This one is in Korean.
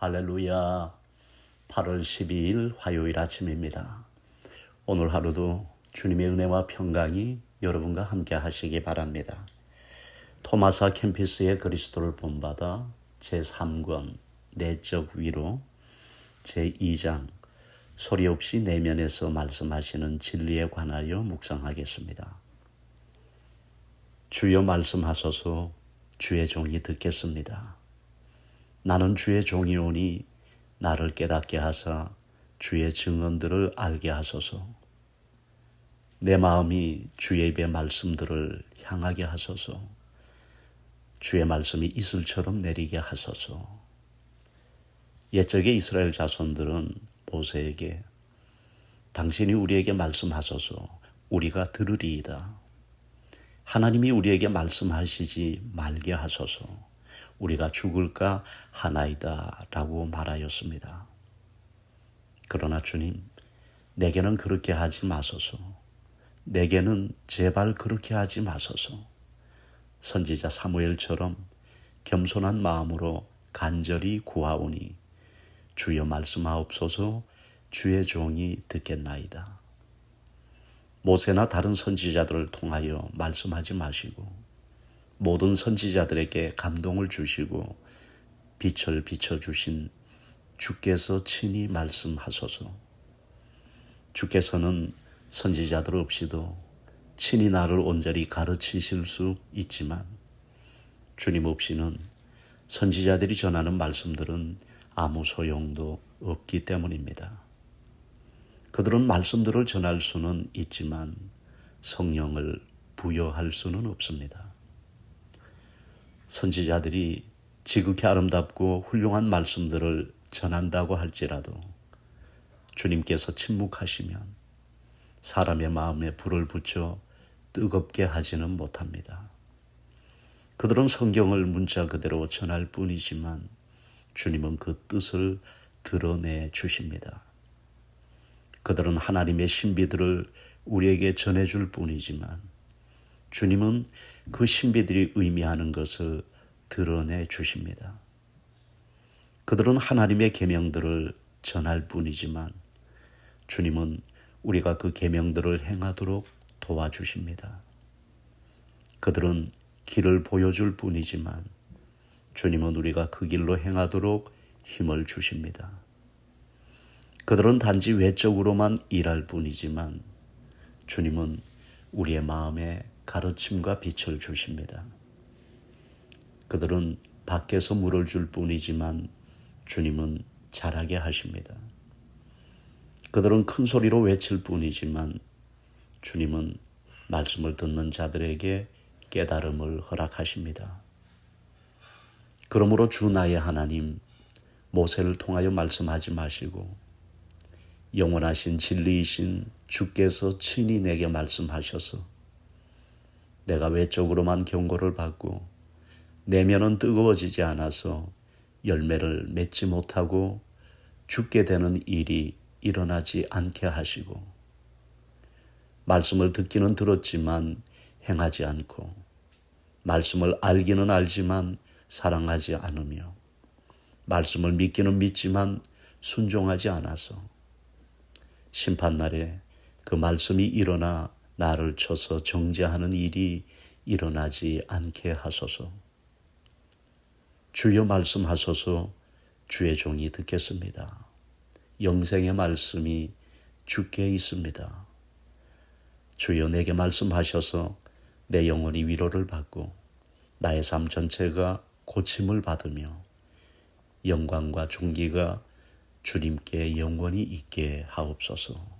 할렐루야. 8월 12일 화요일 아침입니다. 오늘 하루도 주님의 은혜와 평강이 여러분과 함께 하시기 바랍니다. 토마사 캠피스의 그리스도를 본받아 제3권 내적 위로 제2장 소리 없이 내면에서 말씀하시는 진리에 관하여 묵상하겠습니다. 주여 말씀하소서 주의 종이 듣겠습니다. 나는 주의 종이오니 나를 깨닫게 하사 주의 증언들을 알게 하소서. 내 마음이 주의 입의 말씀들을 향하게 하소서. 주의 말씀이 이슬처럼 내리게 하소서. 옛적의 이스라엘 자손들은 모세에게 당신이 우리에게 말씀하소서 우리가 들으리이다. 하나님이 우리에게 말씀하시지 말게 하소서. 우리가 죽을까 하나이다 라고 말하였습니다. 그러나 주님, 내게는 그렇게 하지 마소서. 내게는 제발 그렇게 하지 마소서. 선지자 사무엘처럼 겸손한 마음으로 간절히 구하오니 주여 말씀하옵소서 주의 종이 듣겠나이다. 모세나 다른 선지자들을 통하여 말씀하지 마시고 모든 선지자들에게 감동을 주시고 빛을 비춰주신 주께서 친히 말씀하소서. 주께서는 선지자들 없이도 친히 나를 온전히 가르치실 수 있지만 주님 없이는 선지자들이 전하는 말씀들은 아무 소용도 없기 때문입니다. 그들은 말씀들을 전할 수는 있지만 성령을 부여할 수는 없습니다. 선지자들이 지극히 아름답고 훌륭한 말씀들을 전한다고 할지라도 주님께서 침묵하시면 사람의 마음에 불을 붙여 뜨겁게 하지는 못합니다. 그들은 성경을 문자 그대로 전할 뿐이지만 주님은 그 뜻을 드러내 주십니다. 그들은 하나님의 신비들을 우리에게 전해줄 뿐이지만 주님은 그 신비들이 의미하는 것을 드러내 주십니다. 그들은 하나님의 계명들을 전할 뿐이지만 주님은 우리가 그 계명들을 행하도록 도와주십니다. 그들은 길을 보여줄 뿐이지만 주님은 우리가 그 길로 행하도록 힘을 주십니다. 그들은 단지 외적으로만 일할 뿐이지만 주님은 우리의 마음에 가르침과 빛을 주십니다. 그들은 밖에서 물을 줄 뿐이지만 주님은 자라게 하십니다. 그들은 큰 소리로 외칠 뿐이지만 주님은 말씀을 듣는 자들에게 깨달음을 허락하십니다. 그러므로 주 나의 하나님 모세를 통하여 말씀하지 마시고 영원하신 진리이신 주께서 친히 내게 말씀하셔서 내가 외적으로만 경고를 받고 내면은 뜨거워지지 않아서 열매를 맺지 못하고 죽게 되는 일이 일어나지 않게 하시고 말씀을 듣기는 들었지만 행하지 않고 말씀을 알기는 알지만 사랑하지 않으며 말씀을 믿기는 믿지만 순종하지 않아서 심판날에 그 말씀이 일어나 나를 쳐서 정죄하는 일이 일어나지 않게 하소서. 주여 말씀하소서 주의 종이 듣겠습니다. 영생의 말씀이 주께 있습니다. 주여 내게 말씀하셔서 내 영혼이 위로를 받고 나의 삶 전체가 고침을 받으며 영광과 존귀가 주님께 영원히 있게 하옵소서.